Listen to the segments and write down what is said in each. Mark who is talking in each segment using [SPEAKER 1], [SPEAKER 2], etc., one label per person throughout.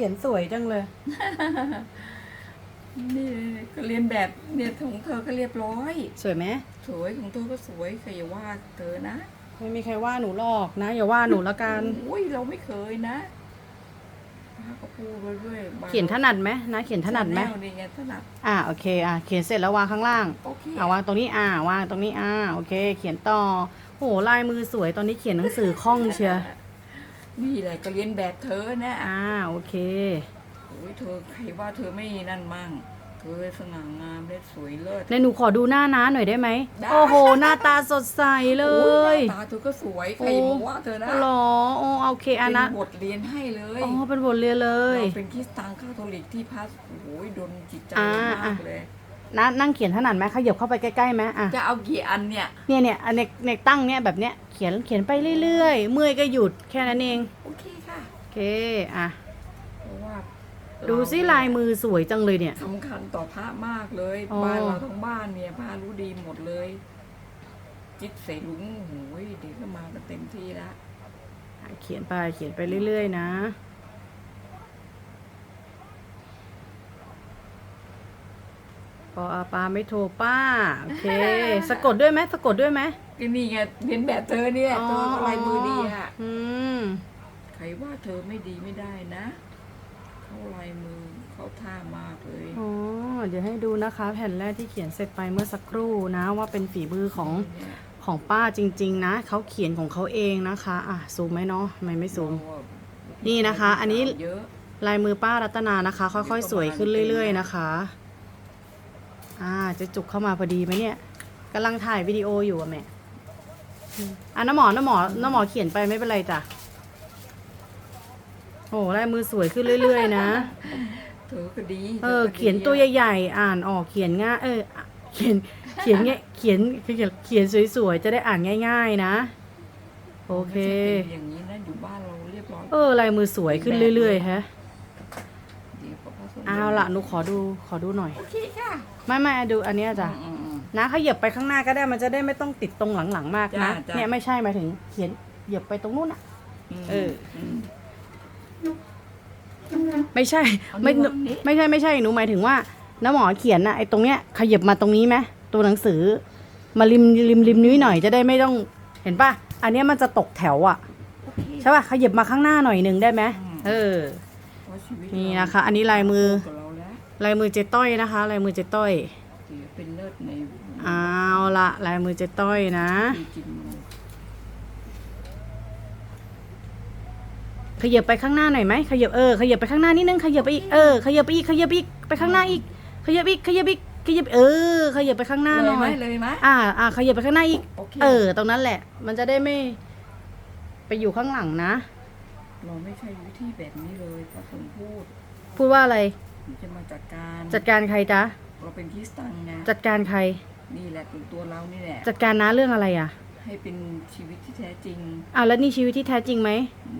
[SPEAKER 1] ขียนสวยจังเลย
[SPEAKER 2] นี่ก็เรียนแบบเนี่ยของเธอก็เรียบร้อย
[SPEAKER 1] สวยไหม
[SPEAKER 2] สวยของเธอก็สวยใครอย่าว่าเธอนะ
[SPEAKER 1] ไม่มีใครว่าหนูหรอกนะ อย่าว่าหนูละกัน
[SPEAKER 2] อุ้ยเราไม่เคยนะป้าก็พูดไปเรื่อยบ้
[SPEAKER 1] เขียนถนัดไหมนะเขียนถนัดไหม
[SPEAKER 2] แวนี่ไงถนัด
[SPEAKER 1] อ่าโอเคอะเขียนเสร็จแล้ววางข้างล่าง
[SPEAKER 2] โอเค
[SPEAKER 1] อ่าวางตรงนี้อ่าวางตรงนี้อ่าโอเค เขียนต่อโหลายมือสวยตอนนี้เขียนหนังสือคล่องเชียร์
[SPEAKER 2] นี่แหละก็เรียนแบบเธอนะ
[SPEAKER 1] อ่าโอเค
[SPEAKER 2] โอ้ยเธอใครว่าเธอไม่นั่นมั่งเธอสง่างามและสวยเลิศ
[SPEAKER 1] ในหนูขอดูหน้าน้าหน่อยได้ไหม
[SPEAKER 2] ได้
[SPEAKER 1] โอ้โห หน้าตาสดใสเล
[SPEAKER 2] โอ้
[SPEAKER 1] ย
[SPEAKER 2] หน้าตาเธอก็สวยใครอย่ามาว่าเธอนะ
[SPEAKER 1] หรอโอ้โอเคอัน
[SPEAKER 2] เป็น
[SPEAKER 1] นะ
[SPEAKER 2] บทเรียนให้เลย
[SPEAKER 1] อ๋อเป็นบทเรียนเลย
[SPEAKER 2] เราเป็นคริสตานคาทอลิกที่พัสโอ้ยดนจิตใจ
[SPEAKER 1] อ่า
[SPEAKER 2] มากเลย
[SPEAKER 1] นะนั่งเขียนถนัดไหมขยับเข้าไปใกล้ๆไหมอะ
[SPEAKER 2] จะเอากี่อันเนี่ย
[SPEAKER 1] เนี่ยเนี่ยอันเนกเนกตั้งเนี่ยแบบเนี้ยเขียนเขียนไปเรื่อยๆ เมื่อยก็หยุดแค่นั้นเอง
[SPEAKER 2] โอเคค่ะ
[SPEAKER 1] โอเคอะ
[SPEAKER 2] เพราะว่า
[SPEAKER 1] ดูซิลายมือสวยจังเลยเนี่ย
[SPEAKER 2] สำคัญต่อพระมากเลย
[SPEAKER 1] อ๋อ
[SPEAKER 2] บ้านเราทั้งบ้านเนี่ยพระรู้ดีหมดเลย จิตเสลุงโอ้ยเด็กก็มากันเต็มที่แล้ว
[SPEAKER 1] อะเขียนไปเขียนไปเรื่อยๆ นะ ออาปาไม่โทรป้า โอเค สะกดด้วยไหมสะกดด้วยไหม
[SPEAKER 2] ก็นี่ไงเรียนแบบเธอเนี่ยเธอก็ลายมือดีอะ
[SPEAKER 1] อืม
[SPEAKER 2] ใครว่าเธอไม่ดีไม่ได้นะเขาลายมือเขาท่ามากเลย
[SPEAKER 1] อ๋อเดี๋ยวให้ดูนะคะ แผ่นแรกที่เขียนเสร็จไปเมื่อสักครู่นะ ว่าเป็นฝีมือของ
[SPEAKER 2] เนี่ย
[SPEAKER 1] ของป้าจริง ๆ นะเขาเขียนของเขาเองนะคะ อะซูมไหมเนาะทำไมไม่ซูมนี่นะคะอันนี้
[SPEAKER 2] เยอะ
[SPEAKER 1] ลายมือป้ารัตนานะคะ ค่อยๆ สวยขึ้นเรื่อย ๆ นะคะ อ่าจะจุกเข้ามาพอดีไหมเนี่ยกำลังถ่ายวิดีโออยู่อะแม่อืมอะน้าหมอน้าหมอน้าหมอเขียนไปไม่เป็นไรจ้ะโอ้ลายมือสวยขึ้นเรื่อย ๆ นะ
[SPEAKER 2] เธอก็ดี
[SPEAKER 1] เออ
[SPEAKER 2] ธก็ดี
[SPEAKER 1] เขียนตัวใหญ่ๆอ่านออกเขียนง่ายเออ เขียนเขียนง่ายเขียนเขียนเขียนสวยๆจะได้อ่านง่าย ๆ นะ โอเค
[SPEAKER 2] ไม่ใช่เป็นอย่างนี้นะอยู่บ้านเราเรียบร้อย
[SPEAKER 1] เออลายมือสวยขึ้นเรื่อยๆฮะ
[SPEAKER 2] เดี๋ยวพระสงฆ์
[SPEAKER 1] เอาละหนูขอดูขอดูหน่อย
[SPEAKER 2] โอเคค่ะ
[SPEAKER 1] ไม่ไม่ดูอันเนี้ยจ้ะ
[SPEAKER 2] อืมอืม
[SPEAKER 1] นะขยับไปข้างหน้าก็ได้มันจะได้ไม่ต้องติดตรงหลังๆมากนะ
[SPEAKER 2] จ้ะจ้ะ
[SPEAKER 1] เนี่ยไม่ใช่หมายถึงเขียนเหยียบไปตรงนู้นอะ
[SPEAKER 2] ม
[SPEAKER 1] เออ
[SPEAKER 2] ม
[SPEAKER 1] ไม่ใช่
[SPEAKER 2] เอา
[SPEAKER 1] ไม่
[SPEAKER 2] นิ้ววางนี้
[SPEAKER 1] ไม่ใช่ไม่ใช่หนูหมายถึงว่าน้าหมอเขียนน่ะไอ้ตรงเนี้ยขยับมาตรงนี้ไหมตัวหนังสือ มาริมริมริมนิ้วหน่อยจะได้ไม่ต้องเห็นป่ะอันเนี้ยมันจะตกแถวอะ
[SPEAKER 2] โอเค
[SPEAKER 1] ใช่ป่ะขยับมาข้างหน้าหน่อยหนึ่งได้ไหม
[SPEAKER 2] อืม
[SPEAKER 1] เออ
[SPEAKER 2] เพราะชีวิต
[SPEAKER 1] นี่
[SPEAKER 2] เรา
[SPEAKER 1] นะคะ อันนี้ลายมือ
[SPEAKER 2] กับเราแล้ว
[SPEAKER 1] ลายมือเจต้อยนะคะ ลายมือเจต้อย
[SPEAKER 2] เดี๋ยวเป็นเลิศใน
[SPEAKER 1] เอาละลายมือเจต้อยนะ
[SPEAKER 2] จริงๆเลย
[SPEAKER 1] ขยับไปข้างหน้าหน่อยไหมขยับเออขยับไปข้างหน้านิดนึงขยับไปอีกเออขยับไปอีกขยับไปอีกไปข้างหน้าอีก ขยับอีกขยับอีกขยับเออขยับไปข้างหน้าห
[SPEAKER 2] เล
[SPEAKER 1] น่
[SPEAKER 2] ยไหม
[SPEAKER 1] อย
[SPEAKER 2] เลยไหม
[SPEAKER 1] อ่าอ่าขยับไปข้างหน้าอีก
[SPEAKER 2] โอเค
[SPEAKER 1] เออ ตรงนั้นแหละ มันจะได้ไม่ไปอยู่ข้างหลังนะ
[SPEAKER 2] เราไม่ใช่วิธีแบบนี้เลยพระสงฆ์พูด
[SPEAKER 1] พูดว่าอะไร
[SPEAKER 2] มันจะมาจัดการ
[SPEAKER 1] จัดการใครจ๊ะ
[SPEAKER 2] เราเป็นคริสตันไง
[SPEAKER 1] จัดการใคร
[SPEAKER 2] นี่แหละตัวตัวเรานี่แหละ
[SPEAKER 1] จัดการน้าเรื่องอะไรอะ
[SPEAKER 2] ให้เป็นชีวิตที่แท้จริง
[SPEAKER 1] อ่าแล้วนี่ชีวิตที่แท้จริงไหม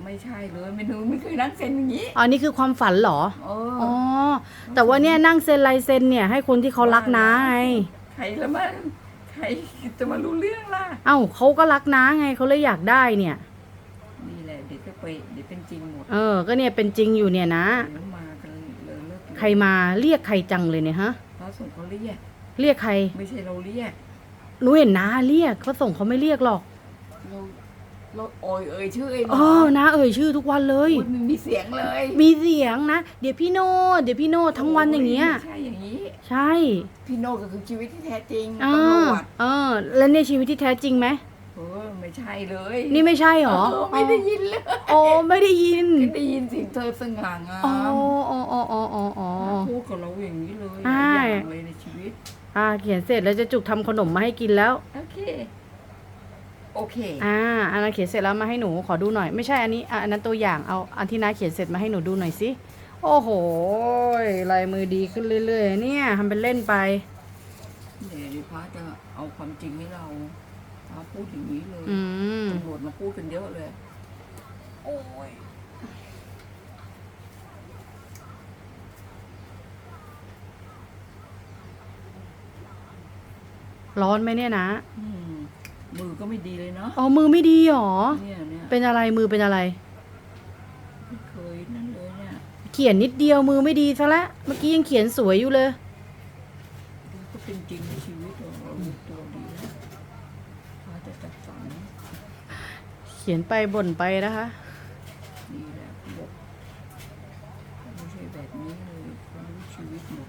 [SPEAKER 2] ไม่ใช่เลยไม่รู้ไม่เคยนั่งเซ็นอย่างนี้
[SPEAKER 1] อ๋อนี่คือความฝันเหรอ
[SPEAKER 2] เอ
[SPEAKER 1] อ๋อ
[SPEAKER 2] อ
[SPEAKER 1] แต่ว่าเนี่ยนั่งเซ็นลายเซ็นเนี่ยให้คนที่เขารักน้าไง
[SPEAKER 2] ใครละมันใครจะมารู้เรื่องล่ะ
[SPEAKER 1] เอ้าเขาก็รักน้าไงเขาเลยอยากได้เนี่ย
[SPEAKER 2] นี่ แหละเด็กก็ไปเด็กเป็นจริงหมด
[SPEAKER 1] เออ ก็เนี่ยเป็นจริงอยู่เนี่ยนะ
[SPEAKER 2] เดี๋ยวมากันเลยเลิกเลย
[SPEAKER 1] ใครมาเรียกใครจังเลยเนี่ยฮะ
[SPEAKER 2] พระสงฆ์เขาเรียก
[SPEAKER 1] เรียกใคร
[SPEAKER 2] ไม่ใช่เราเรียก
[SPEAKER 1] หนูเห็นน้าเรียกเขาส่งเขาไม่เรียกหรอก
[SPEAKER 2] เราเราโอยเอ่ยชื่อเอง
[SPEAKER 1] เออน้าเอ่ยชื่อทุกวันเลย
[SPEAKER 2] มันมีเสียงเลย
[SPEAKER 1] มีเสียงนะ เดี๋ยวพี่โนดเดี๋ยวพี่โนดทั้งวันอย่างเงี้ย
[SPEAKER 2] ไม่ใช่อย่างนี้
[SPEAKER 1] ใช่
[SPEAKER 2] พี่โน่ก็คือชีวิตที่แท้จริง
[SPEAKER 1] เอ
[SPEAKER 2] ตำร
[SPEAKER 1] อ
[SPEAKER 2] วจ
[SPEAKER 1] เออ แล้วเนี่ยชีวิตที่แท้จริงไหม
[SPEAKER 2] เออไม่ใช่เลย
[SPEAKER 1] นี่ไม่ใช่หรอ
[SPEAKER 2] เออไม่ได้ยินเลย
[SPEAKER 1] โอ้ไม่ได้ยิน
[SPEAKER 2] ไม่ได้ยินเสียงเธอสง่างาม
[SPEAKER 1] อ๋ออ๋ออ๋ออ๋ออ๋ออ๋อ
[SPEAKER 2] พูดกับเราอย่างนี้เลยห
[SPEAKER 1] ใช่
[SPEAKER 2] ลายอย่างเลยในชีวิต
[SPEAKER 1] อ่า เขียนเสร็จแล้วจะจุกทำขนมมาให้กินแล้ว
[SPEAKER 2] โอเค โอเค
[SPEAKER 1] อ่าอันนั้นเขียนเสร็จแล้วมาให้หนูขอดูหน่อย ไม่ใช่อันนี้อะอันนั้นตัวอย่างเอาอันที่น้าเขียนเสร็จมาให้หนูดูหน่อยสิโอ้โหลายมือดีขึ้นเรื่อยๆ เนี่ยทำเป็นเล่นไป
[SPEAKER 2] เดี๋ยวพระจะเอาความจริงให้เรา พระพูดอย่างนี้เลย
[SPEAKER 1] อืม
[SPEAKER 2] ตำรวจมาพูดกันเยอะเลย โอ้ย
[SPEAKER 1] ร้อนไหมเนี่ยนะ
[SPEAKER 2] อืมมือก็ไม่ดีเลยเนาะ
[SPEAKER 1] อ๋อมือไม่ดีหรอ
[SPEAKER 2] เนี่ยเนี่ย
[SPEAKER 1] เป็นอะไรมือเป็นอะไร
[SPEAKER 2] ไม่เคยนั่นเลยเนี่ย
[SPEAKER 1] โเขียนนิดเดียวมือไม่ดีซะละ เมื่อกี้ยังเขียนสวยอยู่เลย
[SPEAKER 2] ก็เป็นจริงในชีวิตของเรารู้ตัวดีแล้วพาจะจัดสรร
[SPEAKER 1] เขียนไปบ่นไปนะคะ
[SPEAKER 2] ดีแหละบอกไม่ใช่แบบนี้เลยเขารู้ชีวิตหมด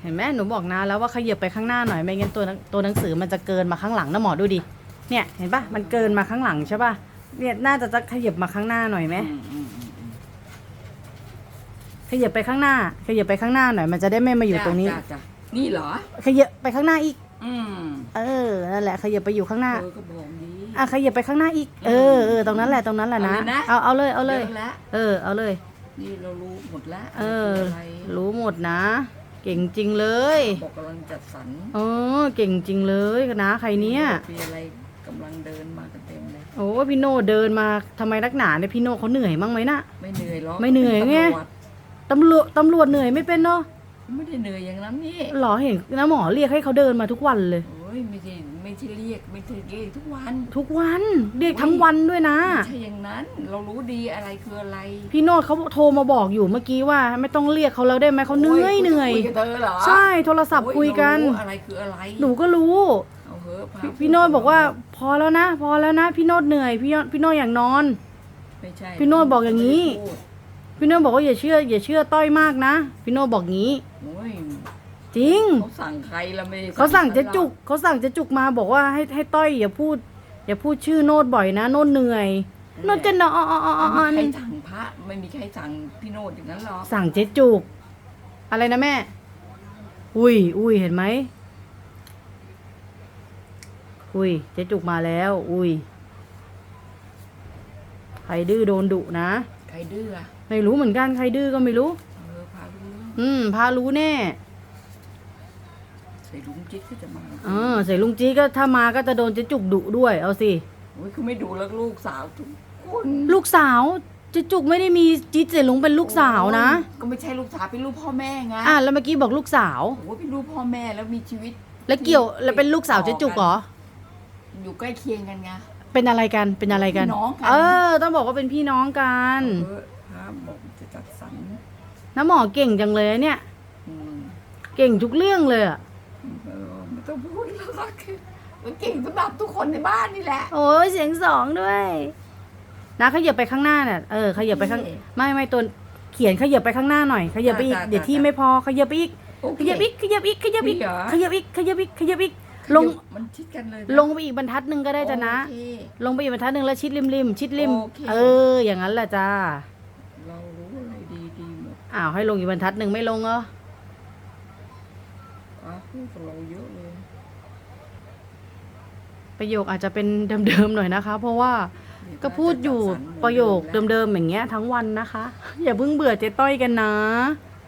[SPEAKER 1] เห็นไหมหนูบอกนะแล้วว่าขยับไปข้างหน้าหน่อยไม่งั้นตัวตัวหนังสือมันจะเกินมาข้างหลังนะหมอดูดิเนี่ยเห็นปะมันเกินมาข้างหลังใช่ปะเนี่ยน่าจะจะขยับมาข้างหน้าหน่อยไห
[SPEAKER 2] ม
[SPEAKER 1] ขยับไปข้างหน้าขยับไปข้างหน้าหน่อยมันจะได้ไม่มาอยู่ตรงนี้
[SPEAKER 2] จ้ะจ้ะนี่เหรอ
[SPEAKER 1] ขยับไปข้างหน้าอีก
[SPEAKER 2] อืม
[SPEAKER 1] เออนั่นแหละขยับไปอยู่ข้างหน้า
[SPEAKER 2] เออก็บอกดี
[SPEAKER 1] อะขยับไปข้างหน้าอีก เออเออตรงนั้นแหละตรงนั้นแหละนะ
[SPEAKER 2] เอาเลยนะ
[SPEAKER 1] เอาเอาเลยเอาเลย
[SPEAKER 2] อะแล้ว
[SPEAKER 1] เออ เอาเลย
[SPEAKER 2] นี่เรารู้หมดแล้ว
[SPEAKER 1] เออะ
[SPEAKER 2] ไร
[SPEAKER 1] รู้หมดนะ เก่งจริงเลย
[SPEAKER 2] บอกกำลังจัดสรร
[SPEAKER 1] เออเก่งจริงเลยนะใครเนี่ย
[SPEAKER 2] มีอะไรกำลังเดินมากันเต็มเลย
[SPEAKER 1] โอ้พี่โน่เดินมาทำไมนักหนาเนี่ยพี่โน่เขาเหนื่อยมั้งไหมนะ
[SPEAKER 2] ไม่เหนื่อยหรอก
[SPEAKER 1] ไม่เหนื่อยไง
[SPEAKER 2] ตำรวจ
[SPEAKER 1] ตำรวจตำรวจเหนื่อยไม่เป็นเนาะ
[SPEAKER 2] ไม่ได้เหนื่อยอย่างนั้นนี่
[SPEAKER 1] หรอเห็นนะหมอเรียกให้เขาเดินมาทุกวันเลย
[SPEAKER 2] โอ้ยไม่ใช่ไม่ใช่เรียกไม่ใช่เรียกทุกวัน
[SPEAKER 1] ทุกวันเรียกทั้งวันด้วยนะ
[SPEAKER 2] ไม่ใช่อย่างนั้น เรารู้ดีอะไรคืออะไร
[SPEAKER 1] พี่โนดเขาโทรมาบอกอยู่เมื่อกี้ว่า ไม่ต้องเรียกเขาแล้วได้ไหมเขาเหนื่อย
[SPEAKER 2] โเห
[SPEAKER 1] นื่อย
[SPEAKER 2] คุยกับเธอเหรอ
[SPEAKER 1] ใช่โทรศัพท์
[SPEAKER 2] โอ้
[SPEAKER 1] คุยกัน
[SPEAKER 2] เรารู้อะไรคืออะไร
[SPEAKER 1] หนูก็รู้
[SPEAKER 2] เอาเหอะพา
[SPEAKER 1] พี่พี่โนดบอกว่าพอแล้วนะ พอแล้วนะ พี่โนดเหนื่อยพี่โนดพี่โนดอยากนอน
[SPEAKER 2] ไม่ใช่
[SPEAKER 1] พี่โน้ตบอกอย่างนี้
[SPEAKER 2] ไม่ได้พูด
[SPEAKER 1] พี่โนดบอกว่าอย่าเชื่อ อย่าเชื่อต้อยมากนะพี่โนดบอกงี้
[SPEAKER 2] โอ้ย
[SPEAKER 1] จริง
[SPEAKER 2] เขาสั่งใครละไม่ได้
[SPEAKER 1] เขาสั่งเจะ
[SPEAKER 2] ฉันหรอ
[SPEAKER 1] จุกเขาสั่งเจะจุกมาบอกว่าให้ให้ต้อยอย่าพูด อย่าพูดชื่อโนดบ่อยนะ โนดเหนื่อย โนดจะนอน
[SPEAKER 2] ไม่มีใครสั่งพระไม่มีใครสั่งพี่โนดอย่างนั้นหรอก
[SPEAKER 1] สั่งเจ๊จุก อะไรนะแม่ อุ้ยอุ้ยเห็นไหมอุ้ยเจ๊จุกมาแล้ว อุ้ยใครดื้อโดนดุนะ
[SPEAKER 2] ใครดื้ออะ
[SPEAKER 1] ไม่รู้เหมือนกันใครดื้อก็ไม่รู้
[SPEAKER 2] เออพารู้เรื่อง
[SPEAKER 1] อืม พารู้แน่
[SPEAKER 2] ใส่ลุงจิ๊กก็จะมา
[SPEAKER 1] เออใส่ลุงจี้ก็ถ้ามาก็จะโดนเจ๊จุกดุด้วย เอาสิ
[SPEAKER 2] โอ้ยเขาไม่ดูแล้วลูกสาวทุกคน
[SPEAKER 1] ลูกสาวเจ๊จุกไม่ได้มีจิ๊ดเสลุงเป็นลูกสาวนะ
[SPEAKER 2] โอ้ยก็ไม่ใช่ลูกสาวเป็นลูกพ่อแม่ไง
[SPEAKER 1] อะแล้วเมื่อกี้บอกลูกสาว
[SPEAKER 2] โอ้ยเป็นลูกพ่อแม่แล้วมีชีวิต
[SPEAKER 1] แล้วเกี่ยวแล้วเป็นลูกสาวเจ๊จุกเหรอ
[SPEAKER 2] อยู่ใกล้เคียงกันไง
[SPEAKER 1] เป็นอะไรกัน เป็นอะไรกัน
[SPEAKER 2] พี่น้องกัน
[SPEAKER 1] เออ ต้องบอกว่าเป็นพี่น้องกัน
[SPEAKER 2] เออ พระบอกจะจัดสรร
[SPEAKER 1] น้าหมอเก่งจังเลยอะเนี่ย
[SPEAKER 2] อืม
[SPEAKER 1] เก่งทุกเรื่องเลยอะ
[SPEAKER 2] เออไม่ต้องพูดหรอกมันเก่งสำหรับทุกคนในบ้านนี่แหละ
[SPEAKER 1] โอ้ยเสียงสองด้วยนะขยับไปข้างหน้าเนี่ยเออขยับไปข้างไม่ไม่ตัวเขียนขยับไปข้างหน้าหน่อยขยับไปอีกเดี๋ยวที่ไม่พอขยับไปอีก
[SPEAKER 2] โอ
[SPEAKER 1] ข
[SPEAKER 2] เค
[SPEAKER 1] ยับอีกขยับอีกขยับอีก
[SPEAKER 2] นี่เหรอ
[SPEAKER 1] ขยับอีกขยับอีกขยับอีก ลง
[SPEAKER 2] มันชิดกันเลย
[SPEAKER 1] ลงไปอีกบรรทัดหนึ่งก็ได้จ้ะนะ
[SPEAKER 2] โอเค
[SPEAKER 1] ลงไปอีกบรรทัดหนึ่งแล้วชิดริมริมชิดริม
[SPEAKER 2] โอเค
[SPEAKER 1] เออ อย่างนั้นแหละจ้า
[SPEAKER 2] เรารู้อะไรดีดีหมด
[SPEAKER 1] อ้าวให้ลงอีกบรรทัดหนึ่งไม่ลงเหรอ
[SPEAKER 2] อะพูดกับเราเยอะเลย
[SPEAKER 1] ประโยคอาจจะเป็นเดิมๆหน่อยนะคะ เพราะว่าก็พูดอยู่ประโยคเดิมๆอย่างเงี้ยทั้งวันนะคะ อย่าเพิ่งเบื่อเจ๊ต้อยกันนะ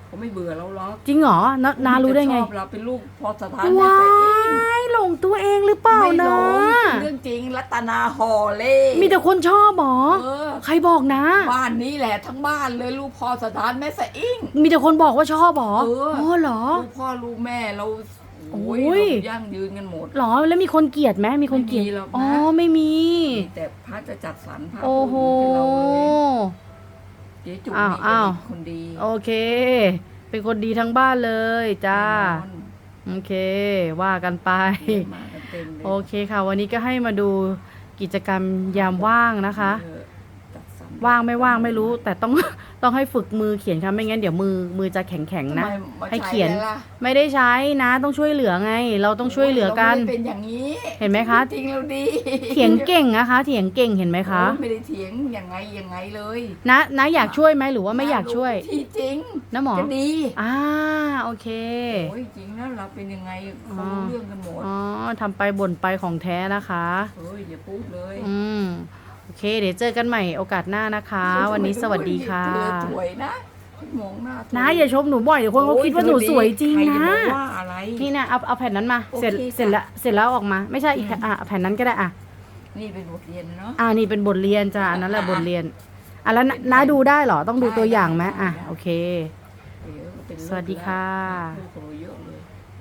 [SPEAKER 2] เขาไม่เบื่อเราหรอก
[SPEAKER 1] จริงเหรอนานารู้ได้ไง
[SPEAKER 2] ชอบเราเป็นลูกพอสถาน
[SPEAKER 1] ว้า
[SPEAKER 2] แม่ตัวเอง
[SPEAKER 1] ย หลงตัวเองหรือเปล่า
[SPEAKER 2] ไม่หล
[SPEAKER 1] นะ
[SPEAKER 2] งเรื่องจริงรัตนาหอเล่
[SPEAKER 1] มีแต่คนชอบหมอ
[SPEAKER 2] เออ
[SPEAKER 1] ใครบอกนะ
[SPEAKER 2] บ้านนี้แหละทั้งบ้านเลยลูกพ่อสถานแม่สะอิ่ง
[SPEAKER 1] มีแต่คนบอกว่าชอบหรอ
[SPEAKER 2] เออ
[SPEAKER 1] อ๋อเหรอ
[SPEAKER 2] ลูกพ่อลูกแม่เราโอ้ย
[SPEAKER 1] โอ้ย
[SPEAKER 2] เรายั่งยืนกันหมด
[SPEAKER 1] หรอแล้วมีคนเกลียดไหมมีคนเกลียด
[SPEAKER 2] ไม่มีหรอกนะ
[SPEAKER 1] อ๋อไม่มี
[SPEAKER 2] แต่พระจะจัดสรรพระ
[SPEAKER 1] โอ้โห
[SPEAKER 2] พูดให้เราเลยเจ๊จุก
[SPEAKER 1] อ้าว
[SPEAKER 2] นี่
[SPEAKER 1] อ้าว
[SPEAKER 2] เป็นคนดี
[SPEAKER 1] โอเค เป็นคนดีทั้งบ้านเลยจ้า
[SPEAKER 2] แน่นอน
[SPEAKER 1] โอเค ว่ากันไป
[SPEAKER 2] มากันเต็มเลย
[SPEAKER 1] โอเคค่ะ วันนี้ก็ให้มาดูกิจกรรมยามว่างนะคะ
[SPEAKER 2] เออจัดสรร
[SPEAKER 1] ว่างไม่ว่างไม่รู้ แต่ต้อง ต้องให้ฝึกมือเขียนค่ะไม่งั้นเดี๋ยวมือมือจะแข็งแข็งๆนะ
[SPEAKER 2] ทำไมมา
[SPEAKER 1] ให้เขียน
[SPEAKER 2] ใช้ล่ะ
[SPEAKER 1] ไม่ได้ใช้นะ ต้องช่วยเหลือไง เราต้องช่วยเหลือกัน
[SPEAKER 2] ราไม่ได้เป็นอย่างนี้
[SPEAKER 1] เห็นไหมคะ
[SPEAKER 2] จริงเราดี
[SPEAKER 1] เถียงเก่งนะคะ เถียงเก่งเห็นไหมคะ
[SPEAKER 2] โอ้ยไม่ได้เถียงยังไงยังไงเลย
[SPEAKER 1] นะนะอยากช่วยไหมหรือว่าไม่อยากช่วย
[SPEAKER 2] ที่จริง
[SPEAKER 1] นะหมอ
[SPEAKER 2] ก็ดี
[SPEAKER 1] อ่าโอเค
[SPEAKER 2] โอ้ยจริงนะเราเป็นยังไง
[SPEAKER 1] อ๋อ
[SPEAKER 2] เขารู้เรื่องกันหมด
[SPEAKER 1] อ๋อทำไปบ่นไปของแท้นะคะ
[SPEAKER 2] เฮ้ยอย่าพูดเลย
[SPEAKER 1] อืม โอเค เดี๋ยวเจอกันใหม่โอกาสหน้านะคะ วันนี้สวัสดีค่ะ
[SPEAKER 2] เธอสวยนะมองหน้าเธ
[SPEAKER 1] นะอย่าชมหนูบ่อยเดี๋ยวคนเขาคิดว่าหนูสวยจริง
[SPEAKER 2] ใค
[SPEAKER 1] นะ
[SPEAKER 2] จมาว่าอะไร
[SPEAKER 1] นี่นะเอาเอาแผ่นนั้นมา
[SPEAKER 2] โอเค
[SPEAKER 1] เสร็จ
[SPEAKER 2] ค่ะ
[SPEAKER 1] เสร็จแล้วเสร็จแล้วออกมา ไม่ใช่อีกแผ่นอะแผ่นนั้นก็ได้อะ
[SPEAKER 2] นี่เป็นบทเรียนเนาะ
[SPEAKER 1] อ่านี่เป็นบทเรียนจ้ะอันนั้นแหละ
[SPEAKER 2] อะ
[SPEAKER 1] บทเรียนอะแล้วน้าน้าดูได้เหรอต้องดูตัวอย่างไหมอะโอเค
[SPEAKER 2] เดี๋ยวเป็นเรื่อง
[SPEAKER 1] สวัสดีค่ะ
[SPEAKER 2] พูดกับ